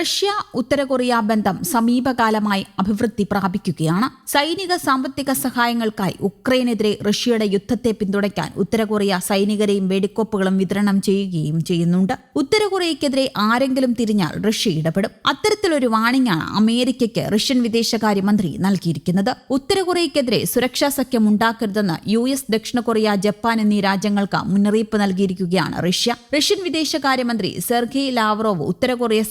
Russia ഉത്തര Korea ബന്ധം സമീപകാലമായി അഭിവൃദ്ധി പ്രാപിക്കുകയാണ്. സൈനിക സാമ്പത്തിക സഹായങ്ങൾക്കായി ഉക്രൈനെതിരെ റഷ്യയുടെ യുദ്ധത്തെ പിന്തുണയ്ക്കാൻ ഉത്തര കൊറിയ സൈനികരെയും വെടിക്കോപ്പുകളും വിതരണം ചെയ്യുകയും ചെയ്യുന്നുണ്ട്. ഉത്തര കൊറിയക്കെതിരെ ആരെങ്കിലും തിരിഞ്ഞാൽ റഷ്യ ഇടപെടും. അത്തരത്തിലൊരു വാണിംഗാണ് അമേരിക്കയ്ക്ക് റഷ്യൻ വിദേശകാര്യമന്ത്രി നൽകിയിരിക്കുന്നത്. ഉത്തര കൊറിയക്കെതിരെ സുരക്ഷാ സഖ്യം ഉണ്ടാക്കരുതെന്ന് യു എസ് ദക്ഷിണ കൊറിയ ജപ്പാൻ എന്നീ രാജ്യങ്ങൾക്ക് മുന്നറിയിപ്പ് നൽകിയിരിക്കുകയാണ് റഷ്യ. റഷ്യൻ വിദേശകാര്യമന്ത്രി സെർഗി ലാവറോവ് ഉത്തര കൊറിയ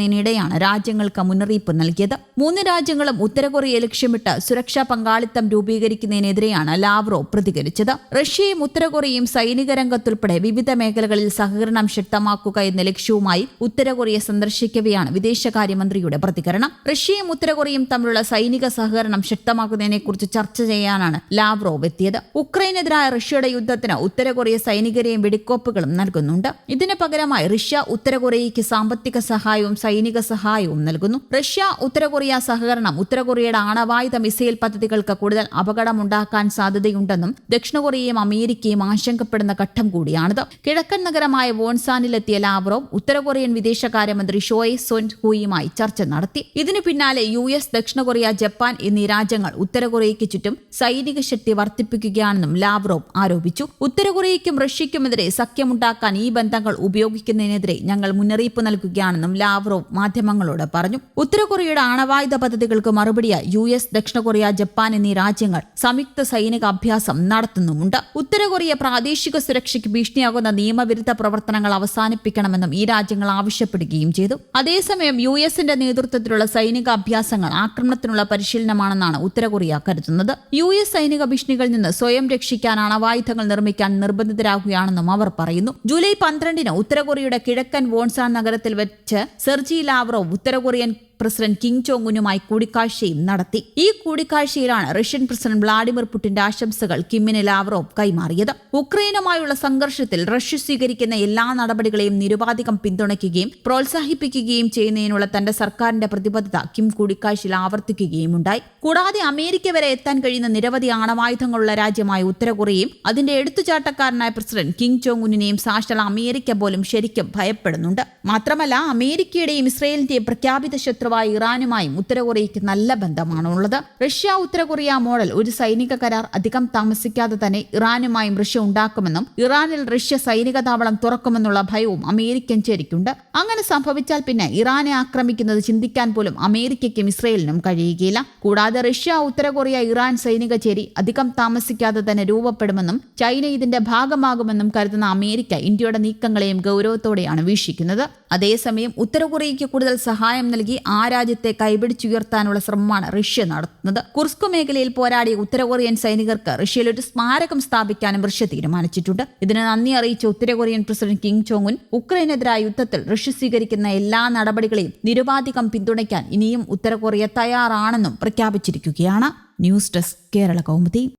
സന്ദർശിക്കുന്നതിനിടെയാണ് രാജ്യങ്ങൾക്ക് മുന്നറിയിപ്പ് നൽകിയത്. മൂന്ന് രാജ്യങ്ങളും ഉത്തര കൊറിയ ലക്ഷ്യമിട്ട് സുരക്ഷാ പങ്കാളിത്തം രൂപീകരിക്കുന്നതിനെതിരെയാണ് ലാവ്റോ പ്രതികരിച്ചത്. റഷ്യയും ഉത്തര കൊറിയയും സൈനിക രംഗത്തുൾപ്പെടെ വിവിധ മേഖലകളിൽ സഹകരണം ശക്തമാക്കുക എന്ന ലക്ഷ്യവുമായി ഉത്തര കൊറിയ സന്ദർശിക്കവെയാണ് വിദേശകാര്യമന്ത്രിയുടെ പ്രതികരണം. റഷ്യയും ഉത്തര കൊറിയയും തമ്മിലുള്ള സൈനിക സഹകരണം ശക്തമാക്കുന്നതിനെക്കുറിച്ച് ചർച്ച ചെയ്യാനാണ് ലാവ്റോവ് എത്തിയത് ഉക്രൈനെതിരായ റഷ്യയുടെ യുദ്ധത്തിന് ഉത്തര കൊറിയ സൈനികരെയും വെടിക്കോപ്പുകളും നൽകുന്നുണ്ട്. ഇതിന് പകരമായി റഷ്യ ഉത്തര കൊറിയയ്ക്ക് സാമ്പത്തിക സഹായവും സൈനിക സഹായവും നൽകുന്നു. റഷ്യ ഉത്തര കൊറിയ സഹകരണം ഉത്തര കൊറിയയുടെ ആണവായുധ മിസൈൽ പദ്ധതികൾക്ക് കൂടുതൽ അപകടമുണ്ടാക്കാൻ സാധ്യതയുണ്ടെന്നും ദക്ഷിണ കൊറിയയും അമേരിക്കയും ആശങ്കപ്പെടുന്ന ഘട്ടം കൂടിയാണിത്. കിഴക്കൻ നഗരമായ വോൺസാനിലെത്തിയ ലാവ്റോവ് ഉത്തര കൊറിയൻ വിദേശകാര്യമന്ത്രി ഷോയ് സോൻ ഹുയുമായി ചർച്ച നടത്തി. ഇതിനു പിന്നാലെ യു എസ് ദക്ഷിണ കൊറിയ ജപ്പാൻ എന്നീ രാജ്യങ്ങൾ ഉത്തര കൊറിയയ്ക്ക് ചുറ്റും സൈനിക ശക്തി വർദ്ധിപ്പിക്കുകയാണെന്നും ലാവ്റോവ് ആരോപിച്ചു. ഉത്തര കൊറിയയ്ക്കും റഷ്യയ്ക്കുമെതിരെ സഖ്യമുണ്ടാക്കാൻ ഈ ബന്ധങ്ങൾ ഉപയോഗിക്കുന്നതിനെതിരെ ഞങ്ങൾ മുന്നറിയിപ്പ് നൽകുകയാണെന്നും ലാവ്റോവ് മാധ്യമങ്ങളോട് പറഞ്ഞു. ഉത്തര കൊറിയയുടെ ആണവായുധ പദ്ധതികൾക്ക് മറുപടിയായി യു എസ് ദക്ഷിണ കൊറിയ ജപ്പാൻ എന്നീ രാജ്യങ്ങൾ സംയുക്ത സൈനിക അഭ്യാസം നടത്തുന്നുമുണ്ട്. ഉത്തര കൊറിയ പ്രാദേശിക സുരക്ഷയ്ക്ക് ഭീഷണിയാകുന്ന നിയമവിരുദ്ധ പ്രവർത്തനങ്ങൾ അവസാനിപ്പിക്കണമെന്നും ഈ രാജ്യങ്ങൾ ആവശ്യപ്പെടുകയും ചെയ്തു. അതേസമയം യു എസിന്റെ നേതൃത്വത്തിലുള്ള സൈനിക അഭ്യാസങ്ങൾ ആക്രമണത്തിനുള്ള പരിശീലനമാണെന്നാണ് ഉത്തര കൊറിയ കരുതുന്നത്. യു എസ് സൈനിക ഭീഷണികളിൽ നിന്ന് സ്വയം രക്ഷിക്കാൻ അണവായുധങ്ങൾ നിർമ്മിക്കാൻ നിർബന്ധിതരാകുകയാണെന്നും അവർ പറയുന്നു. ജൂലൈ പന്ത്രണ്ടിന് ഉത്തര കൊറിയയുടെ കിഴക്കൻ വോൺസാൻ നഗരത്തിൽ വെച്ച് സെർജി ലാവ്റോവ് ഉത്തര കൊറിയൻ പ്രസിഡന്റ് കിങ് ചോങ്ങുനുമായി കൂടിക്കാഴ്ചയും നടത്തി. ഈ കൂടിക്കാഴ്ചയിലാണ് റഷ്യൻ പ്രസിഡന്റ് വ്ളാഡിമിർ പുടിന്റെ ആശംസകൾ കിമ്മിന് ലാവ്റോവ് കൈമാറിയത്. ഉക്രൈനുമായുള്ള സംഘർഷത്തിൽ റഷ്യ സ്വീകരിക്കുന്ന എല്ലാ നടപടികളെയും നിരുപാധികം പിന്തുണയ്ക്കുകയും പ്രോത്സാഹിപ്പിക്കുകയും ചെയ്യുന്നതിനുള്ള തന്റെ സർക്കാരിന്റെ പ്രതിബദ്ധത കിം കൂടിക്കാഴ്ചയിൽ ആവർത്തിക്കുകയും ഉണ്ടായി കൂടാതെ അമേരിക്ക വരെ എത്താൻ കഴിയുന്ന നിരവധി ആണവായുധങ്ങളുള്ള രാജ്യമായ ഉത്തരകൊറിയയും അതിന്റെ എടുത്തുചാട്ടക്കാരനായ പ്രസിഡന്റ് കിങ് ചോങ് ഉന്നിനെയും സാക്ഷാൽ അമേരിക്ക പോലും ശരിക്കും ഭയപ്പെടുന്നുണ്ട്. മാത്രമല്ല അമേരിക്കയുടെയും ഇസ്രയേലിന്റെയും പ്രഖ്യാപിത ശത്രുവായ ഇറാനുമായും ഉത്തരകൊറിയയ്ക്ക് നല്ല ബന്ധമാണുള്ളത്. റഷ്യ ഉത്തര കൊറിയ മോഡൽ ഒരു സൈനിക കരാർ അധികം താമസിക്കാതെ തന്നെ ഇറാനുമായും റഷ്യ ഉണ്ടാക്കുമെന്നും ഇറാനിൽ റഷ്യ സൈനിക താവളം തുറക്കുമെന്നുള്ള ഭയവും അമേരിക്കൻ ചേരിക്കുണ്ട്. അങ്ങനെ സംഭവിച്ചാൽ പിന്നെ ഇറാനെ ആക്രമിക്കുന്നത് ചിന്തിക്കാൻ പോലും അമേരിക്കയ്ക്കും ഇസ്രയേലിനും കഴിയുകയില്ല. കൂടാതെ റഷ്യ ഉത്തര കൊറിയ ഇറാൻ സൈനിക ചേരി അധികം താമസിക്കാതെ തന്നെ രൂപപ്പെടുമെന്നും ചൈന ഇതിന്റെ ഭാഗമാകുമെന്നും കരുതുന്ന അമേരിക്ക ഇന്ത്യയുടെ നീക്കങ്ങളെയും ഗൗരവത്തോടെയാണ് വീക്ഷിക്കുന്നത്. അതേസമയം ഉത്തര കൊറിയയ്ക്ക് കൂടുതൽ സഹായം നൽകി രാജ്യത്തെ കൈപിടിച്ചുയർത്താനുള്ള ശ്രമമാണ് റഷ്യ നടത്തുന്നത്. കുർസ്കു മേഖലയിൽ പോരാടിയ ഉത്തരകൊറിയൻ സൈനികർക്ക് റഷ്യയിൽ ഒരു സ്മാരകം സ്ഥാപിക്കാനും റഷ്യ തീരുമാനിച്ചിട്ടുണ്ട്. ഇതിന് നന്ദി അറിയിച്ച ഉത്തര കൊറിയൻ പ്രസിഡന്റ് കിങ് ഉൻ ഉക്രൈനെതിരായ യുദ്ധത്തിൽ റഷ്യ സ്വീകരിക്കുന്ന എല്ലാ നടപടികളെയും നിരുപാധികം പിന്തുണയ്ക്കാൻ ഇനിയും ഉത്തരകൊറിയ തയ്യാറാണെന്നും പ്രഖ്യാപിച്ചിരിക്കുകയാണ്. News desk Kerala Kaumudi.